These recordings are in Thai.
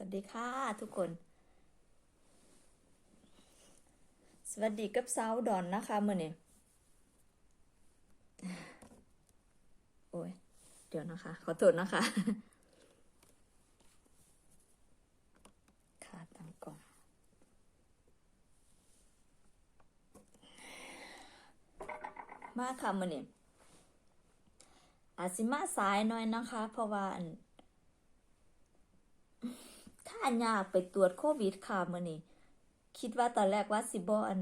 สวัสดีค่ะทุกคน สวัสดีกับสาวดอนนะคะเมื่อนี้โอ้ย เดี๋ยวนะคะ ขอโทษนะคะค่ะตั้งก่อนมาค่ะเมื่อนี้อาจสิมาสายหน่อยนะคะ เพราะว่า อันถ้ายากไปตรวจโควิดค่ะมื่อนี้คิดว่าตอนแรกว่าสิบอัน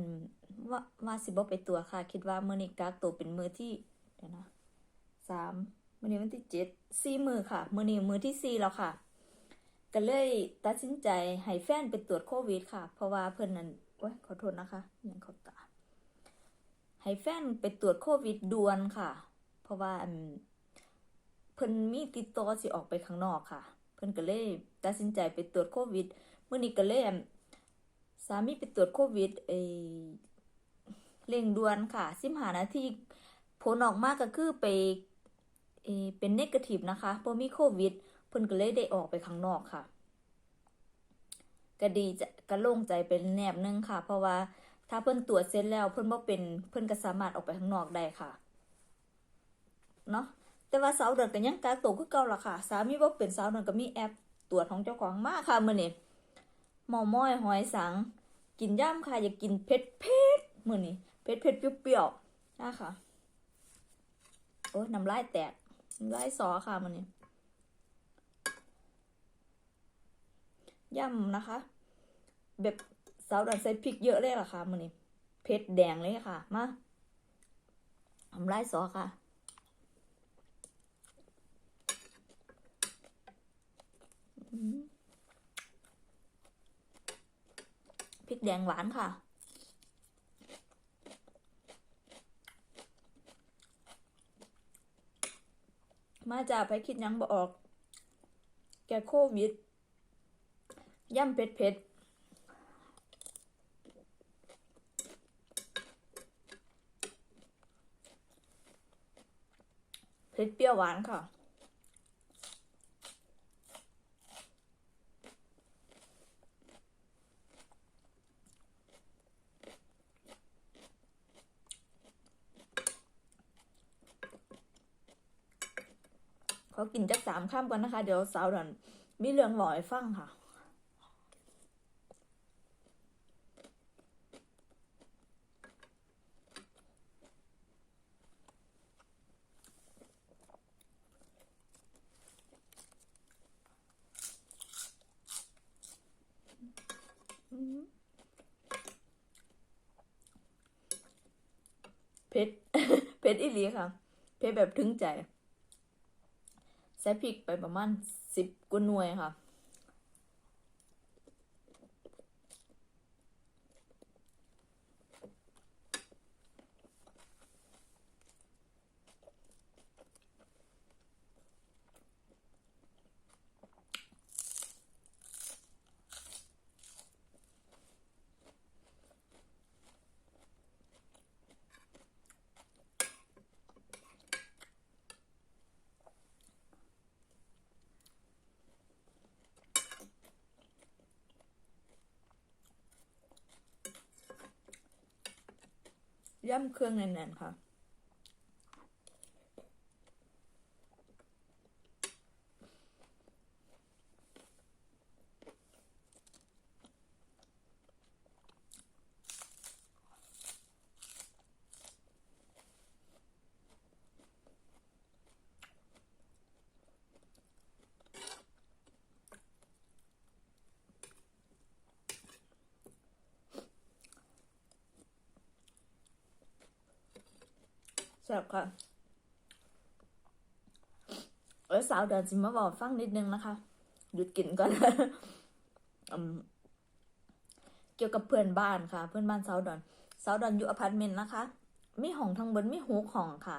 ว่าว่าสิบไปตรวจค่ะ คิดว่าเมื่อนี้กักตัวเป็นมือที่เดี๋ยวนะสามมื่อนี้วันที่เจ็ดสี่มือค่ะมื่อนี้มือที่สี่แล้วค่ะก็เลยตัดสินใจให้แฟนไปตรวจโควิด ค่ะ เพราะว่าเพื่อนนั้นโอ้ยขอโทษนะคะยังเขาตาให้แฟนไปตรวจโควิดด่วนค่ะ เพราะว่าเพิ่นมีติดต่อสิออกไปข้างนอกค่ะ เพิ่นก็เลยตัดสินใจไปตรวจโควิดมื้อนี้ก็เลยอั่นสามีไปตรวจโควิดไอเร่งด่วนค่ะ15นาทีผลออกมาก็คือไปเอเป็นเนกาทีฟนะคะบ่มีโควิดเพิ่นก็เลยได้ออกไปข้างนอกค่ะก็ดีจะก็โล่งใจเป็นแนบนึงค่ะ เพราะว่าถ้าเพิ่นตรวจเสร็จแล้วเพิ่นบ่เป็นเพิ่นก็สามารถออกไปข้างนอกได้ค่ะ เนาะ แต่ว่าสาวเดือนก็ยังกักตัวคือเก่าล่ะค่ะ สามีบ่เป็นสาวเดือนก็มีแอปตรวจของเจ้าของมากค่ะมื้อนี้หมอม้อยหอยสัง กินย่ำค่ะ อยากกินเผ็ดเผ็ดมื้อนี้เผ็ดเผ็ดๆเปรี้ยวๆนะคะโอ้ยน้ำลายแตกน้ำลายสอค่ะมื้อนี้ย่ำนะคะ แบบสาวเดือนใส่พริกเยอะเลยล่ะค่ะมื้อนี้เผ็ดแดงเลยค่ะ มาน้ำลายสอค่ะ พริกแดงหวานค่ะ มาจากไปคิดยังบออก แกโควิด ย่ำเผ็ดเผ็ดเผ็ดเปรี้ยวหวานค่ะ ขอกินจักสามข้ามก่อนนะคะ เดี๋ยวสาวดอนมีเรื่องหลอยฟังค่ะเพชรเพชรอีหลีค่ะ เพชรแบบถึงใจ ใส่พริกไปประมาณสิบกว่าหน่วยค่ะ ย่ำเครื่องแน่นๆค่ะ แซ่บค่ะเออสาวเดินสิมาบอกฟังนิดนึงนะคะ หยุดกินก่อนเกี่ยวกับเพื่อนบ้านค่ะ เพื่อนบ้านสาวดอนสาวดอนอยู่อพาร์ตเมนต์นะคะมีห้องทั้งบนมีหกห้องค่ะ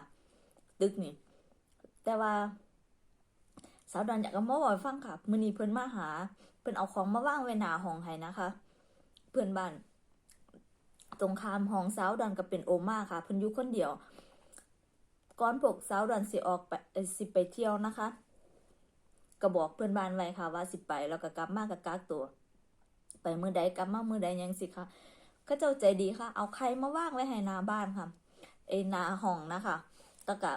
ตึกนี่ แต่ว่าสาวดอนอยากจะมาบอกฟังค่ะมื้อนี้เพื่อนมาหา เพื่อนเอาของมาว่างไว้หน้าห้องให้นะคะ เพื่อนบ้านตรงข้ามห้องสาวดอนก็เป็นโอมาค่ะ เพิ่นอยู่คนเดียว ก่อนพวกสาวดอนสิออกไปสิไปเที่ยวนะคะก็บอกเพื่อนบ้านไว้ค่ะว่าสิไปแล้วก็กลับมากับกักตัว ไปมือใดกลับมามือใดยังสิคะเขาเจ้าใจดีค่ะ เอาใครมาว่างไว้ให้นาบ้านค่ะไอนาห้องนะคะแล้วก็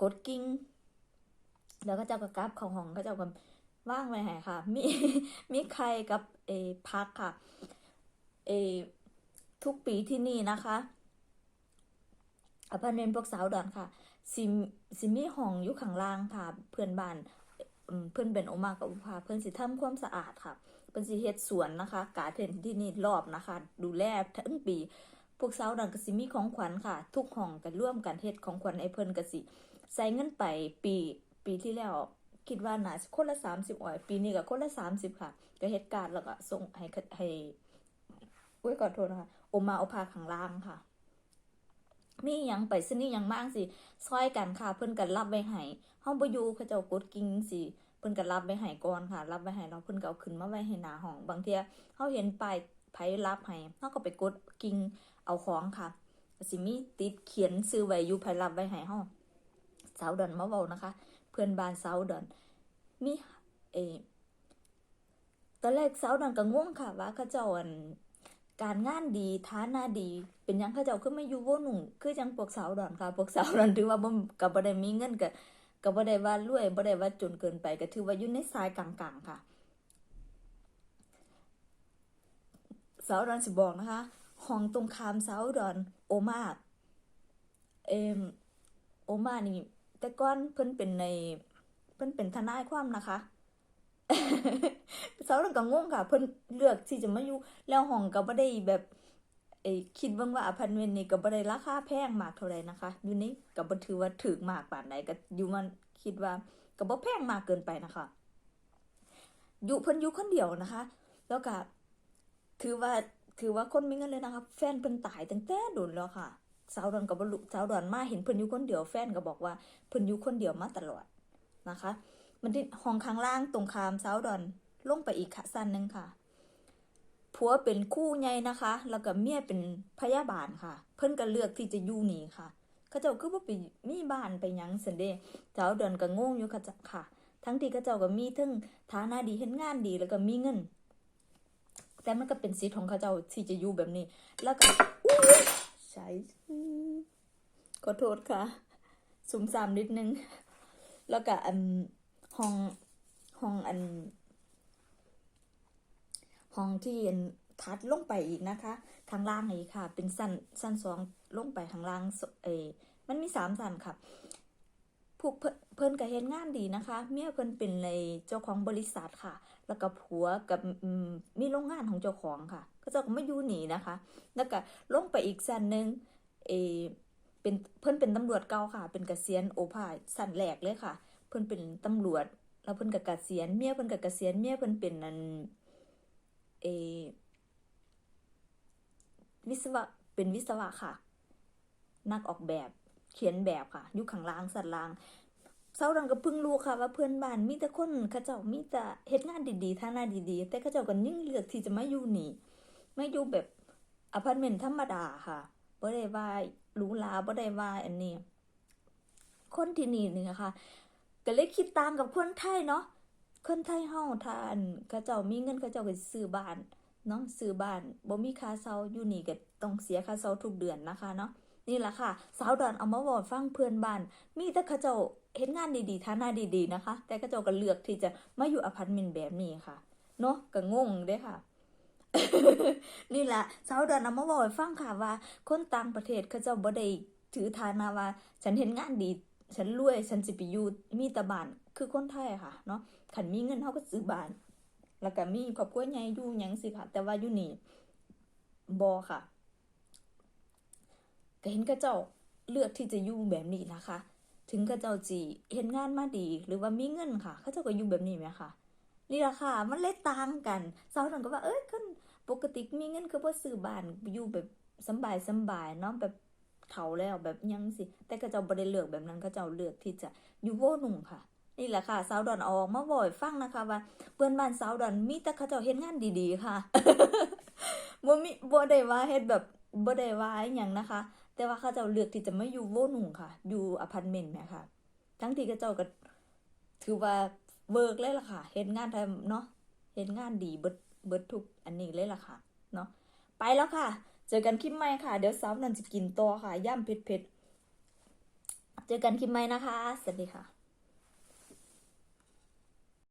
กดกิ้งแล้วก็เจ้าก็กลับข้าห้องเขาเจ้าก็ว่างไว้ให้ค่ะ มีมีใครกับเอพักค่ะเอทุกปีที่นี่นะคะ อพาร์ตเมนต์พวกสาวดอนค่ะซิมซิมีห้องอยู่ข้างล่างค่ะ เพื่อนบ้านเพื่อนเป็นโอมากับอุภาเพื่อนสิทำความสะอาดค่ะเพิ่นสิเฮ็ดสวนนะคะ กาเทนที่นี่รอบนะคะ ดูแลทั้งปี พวกสาวดังก็สิมีของขวัญค่ะ ทุกห้องกันร่วมกันเฮ็ดของขวัญให้เพิ่นก็สิใส่เงินไปปีปีที่แล้วคิดว่าน่าสิคนละ30อ้อย ปีนี้ก็คนละ30ค่ะ ก็เฮ็ดการดแล้วก็ส่งให้ให้อุ้ยขอโทษนะคะโอมาโอพาข้างล่างค่ะ มียังไปซะนี่ยังมากสิซอยกันค่ะ เพิ่อนก็รับไว้ให้เฮาบ่อยู่เขาเจ้ากดกิ่งสิเพิ่อนก็รับไว้ให้ก่อนค่ะ รับไว้ให้เราเพิ่อนก็เอาขึ้นมาไว้ให้หน้าห้อง บางเทีเฮาเห็นป้ายไผรับให้เฮาก็ไปกดกิ่งเอาของค่ะสิมีติดเขียนชื่อไว้อยู่ไผรับไว้ให้เฮาสาวดอนมาเว้านะคะ เพื่อนบ้านสาวดอนมีเออตอนแรกสาวดอนก็งงค่ะ ว่าเขาเจ้าอัน การงานดีฐานะดี เป็นยังเขาเจ้าคือไม่อยู่วงหนุ่งคือจังพวกสาวดอนค่ะพวกสาวดอนถือว่าบ่ก็บ่ได้มีเงินก็ก็บ่ได้ว่ารวยบ่ได้ว่าจนเกินไปก็ถือว่าอยู่ในสายกลางๆค่ะ สาวดอนสิบอกนะคะห้องตรงข้ามสาวดอนโอมาเอมโอมานี่แต่ก่อนเพิ่นเป็นในเพิ่นเป็นทนายความนะคะ สาวดอนก็งงค่ะ เพิ่นเลือกที่จะมาอยู่แล้วห้องก็บ่ได้แบบเอ้คิดเบิ่งว่าอพาร์ตเมนต์นี่ก็บ่ได้ราคาแพงมากเท่าใดนะคะอยู่นี่ก็บ่ถือว่าถูกมากปานใดก็อยู่มันคิดว่าก็บ่แพงมากเกินไปนะคะอยู่เพิ่นอยู่คนเดียวนะคะ แล้วก็ถือว่าถือว่าคนมีเงินเลยนะคะแฟนเพิ่นตายตั้งแต่โดนแล้วค่ะสาวดอนก็บ่รู้สาวดอนมาเห็นเพิ่นอยู่คนเดียวแฟนก็บอกว่าเพิ่นอยู่คนเดียวมาตลอดนะคะ มันที่ห้องข้างล่างตรงข้ามสาวดอนลงไปอีกค่ะสั้นหนึงค่ะผัวเป็นคู่ใหญ่นะคะ แล้วก็เมียเป็นพยาบาลค่ะ เพิ่นก็เลือกที่จะอยู่นี่ค่ะ เขาเจ้าคือว่าไปมีบ้านไปยังสันเดเจ้าเดินก็งงอยู่ค่ะจ้ะค่ะ ทั้งที่เขาเจ้าก็มีทั้งฐานะดีเห็นงานดีแล้วก็มีเงิน แต่มันก็เป็นสิทธิ์ของเขาเจ้าที่จะอยู่แบบนี้ แล้วก็อุ้ยใช่ขอโทษค่ะ สุ่มสามนิดนึง แล้วก็อัน ห้องห้องอันห้องที่อันทัดลงไปอีกนะคะข้างล่างอีกค่ะ เป็นสั้นสั้นสองลงไปข้างล่างเออมันมีสามสั้นค่ะผู้เพิ่นเพิ่นก็เฮ็ดงานดีนะคะ เมียเพิ่นเป็นในเจ้าของบริษัทค่ะ แล้วก็ผัวกับมีโรงงานของเจ้าของค่ะ ก็เจ้าก็ไม่อยู่หนีนะคะ แล้วก็ลงไปอีกสั้นหนึ่งเอเป็นเพิ่นเป็นตำรวจเก่าค่ะ เป็นเกษียณโอภาสั้นแรกเลยค่ะ เพิ่นเป็นตำรวจ แล้วเพิ่นก็เกษียณเมียเพิ่นก็เกษียณเมียเพิ่นเป็นนันเอวิศวะเป็นวิศวะค่ะ นักออกแบบเขียนแบบค่ะอยู่ข้างล่างสัตว์ล่างเศร้าดังก็พิ่งรู้ค่ะ ว่าเพื่อนบ้านมีแต่คนเขาเจ้ามีแต่เฮ็ดงานดีๆท่านาดีๆ แต่เขาเจ้าก็ยิ่งเลือกที่จะไมาอยู่นี่ไม่อยู่แบบอพาร์ตเมนต์ธรรมดาค่ะบ่ได้ว่าหรูหราบ่ได้ว่าอันนี้ คนที่นี่นี่นะคะ ก็เลยคิดตามกับคนไทยเนาะคนไทยเฮาถ้านเขาเจ้ามีเงินเขาเจ้าก็สิซื้อบ้านเนาะซื้อบ้านบ่มีค่าเช่าอยู่นี่ก็ต้องเสียค่าเช่าทุกเดือนนะคะเนาะนี่แหละค่ะ สาวดอนเอามาบอกฟังเพื่อนบ้าน มีแต่เขาเจ้าเฮ็ดงานดีๆฐานะดีๆนะคะ แต่เขาเจ้าก็เลือกที่จะมาอยู่อพาร์ตเมนต์แบบนี้ค่ะเนาะก็งงเด้ค่ะนี่แหละสาวดอนเอามาบอกฟังค่ะว่า คนต่างประเทศเขาเจ้าบ่ได้ถือฐานะว่า ฉันเฮ็ดงานดี ฉันรวยฉันสิไปอยู่มีต่บ้านคือคนไทยค่ะเนาะขันมีเงินเขาก็ซื้อบ้าน แล้วก็มีครอบครัวใหญ่อยู่หยังสิค่ะ แต่ว่าอยู่นี่บอค่ะก็เห็นกระเจ้าเลือกที่จะอยู่แบบนี้นะคะ ถึงกระเจ้าจีเห็นงานมาดี หรือว่ามีเงินค่ะเขาเจ้าก็อยู่แบบนี้ไหมคะนี่แหละค่ะ มันเลยต่างกันสาวนันก็ว่าเอ้ยคนปกติมีเงินคือว่าซื้อบ้านอยู่แบบสบายสบายเนาะแบบ เฒ่าแล้วแบบยังสิ แต่กระเจ้าบ่ได้เลือกแบบนั้นกระเจ้าเลือกที่จะอยู่โวหนุ่งค่ะ นี่แหละค่ะสาวดอนออกมาบ่อยฟังนะคะว่าเพื่อนบ้านสาวดอนมีแต่เขาเจ้าเฮ็ดงานดีๆค่ะบ่มีบ่ได้ว่าเฮ็ดแบบบ่ได้ว่าอหยังนะคะ แต่ว่าเขาเจ้าเลือกที่จะไม่อยู่โวหนุ่งค่ะ อยู่อพาร์ตเมนต์แหมค่ะทั้งที่เขาเจ้าก็ถือว่าเวิร์กเลยล่ะค่ะเฮ็ดงานทำเนาะเฮ็ดงานดีเบิดเบิดทุกอันนี้เลยล่ะค่ะ เนาะ ไปแล้วค่ะ เจอกันคลิปใหม่ค่ะ เดี๋ยวสาวนันจะกินต่อค่ะ ย่ำเผ็ดๆ เจอกันคลิปใหม่นะคะ สวัสดีค่ะ